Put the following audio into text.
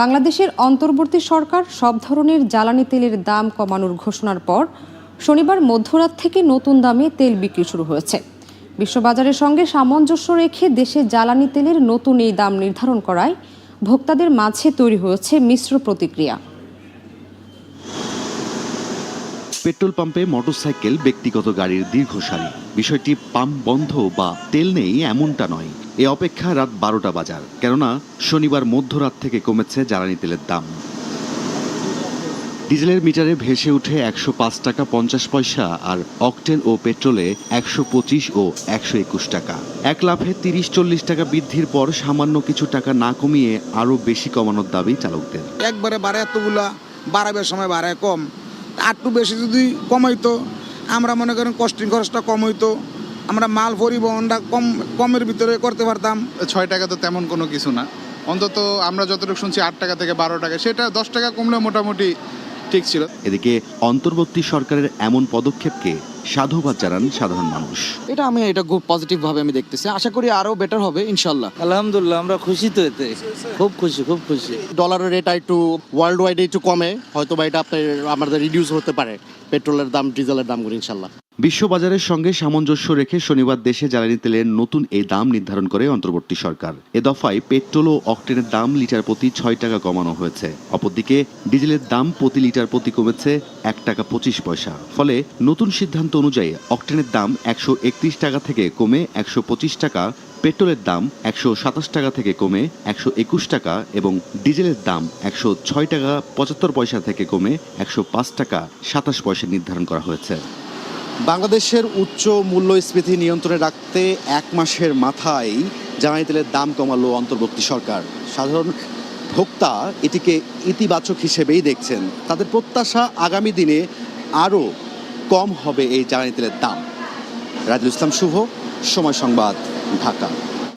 বাংলাদেশের অন্তর্বর্তী সরকার সব ধরনের জ্বালানি তেলের দাম কমানোর ঘোষণার পর শনিবার মধ্যরাত থেকে নতুন দামে তেল বিক্রি শুরু হয়েছে। বিশ্ববাজারের সঙ্গে সামঞ্জস্য রেখে দেশে জ্বালানি তেলের নতুন এই দাম নির্ধারণ করায় ভোক্তাদের মাঝে তৈরি হয়েছে মিশ্র প্রতিক্রিয়া। পেট্রোল পাম্পে মোটরসাইকেল, ব্যক্তিগত গাড়ির দীর্ঘ সারি বিষয়টি পাম্প বন্ধ বা তেল নেই এমনটা নয়। এ অপেক্ষা রাত বারোটা বাজার, কেননা শনিবার মধ্যরাত থেকে কমেছে জ্বালানি তেলের দাম। ডিজেলের মিটারে ভেসে উঠে একশো পাঁচ টাকা পঞ্চাশ পয়সা আর অকটেন ও পেট্রোলে একশো পঁচিশ ও একশো একুশ টাকা। এক লাফে তিরিশ চল্লিশ টাকা বৃদ্ধির পর সামান্য কিছু টাকা না কমিয়ে আরও বেশি কমানোর দাবি চালকদের। একবারে বাড়ে এতগুলা, বাড়াবে সময় বাড়ায় কম। আরটু বেশি যদি কমাইতো আমরা মনে করেন কস্টিং খরচটা কম হইতো আমরা মাল পরিবহনটা কম কমের ভিতরে করতে পারতাম। ছয় টাকা তো তেমন কোনো কিছু না। অন্তত আমরা যতটুকু শুনছি আট টাকা থেকে বারো টাকা সেটা দশ টাকা কমলে মোটামুটি ঠিক ছিল। এদিকে অন্তর্বর্তী সরকারের এমন পদক্ষেপকে সাধুবাদ জানান সাধারণ মানুষ? এটা আমি এটা খুব পজিটিভ ভাবে আমি দেখতেছি। আশা করি আরও বেটার হবে ইনশাল্লাহ। আলহামদুলিল্লাহ আমরা খুশি তো এতে। খুব খুশি খুব খুশি। ডলারের রেট একটু ওয়ার্ল্ড ওয়াইড একটু কমে হয়তো বা এটা আপনার আমাদের রিডিউস হতে পারে। পেট্রোলের দাম ডিজেলের দামগুলো ইনশাল্লাহ। বিশ্ববাজারের সঙ্গে সামঞ্জস্য রেখে শনিবার দেশে জ্বালানি তেলের নতুন এই দাম নির্ধারণ করে অন্তর্বর্তী সরকার। এ দফায় পেট্রোল ও অকটেনের দাম লিটার প্রতি ছয় টাকা কমানো হয়েছে। অপরদিকে ডিজেলের দাম প্রতি লিটার প্রতি কমেছে এক টাকা পঁচিশ পয়সা। ফলে নতুন সিদ্ধান্ত অনুযায়ী অকটেনের দাম একশো একত্রিশ টাকা থেকে কমে একশো পঁচিশ টাকা, পেট্রোলের দাম একশো সাতাশ টাকা থেকে কমে একশো একুশ টাকা এবং ডিজেলের দাম একশো ছয় টাকা পঁচাত্তর পয়সা থেকে কমে একশো পাঁচ টাকা সাতাশ পয়সা নির্ধারণ করা হয়েছে। বাংলাদেশের উচ্চ মূল্যস্ফীতি নিয়ন্ত্রণে রাখতে এক মাসের মাথায় জ্বালানি তেলের দাম কমালো অন্তর্বর্তী সরকার। সাধারণ ভোক্তা এটিকে ইতিবাচক হিসেবেই দেখছেন। তাদের প্রত্যাশা আগামী দিনে আরও কম হবে এই জ্বালানি তেলের দাম। রাজুল ইসলাম শুভ, সময় সংবাদ, ঢাকা।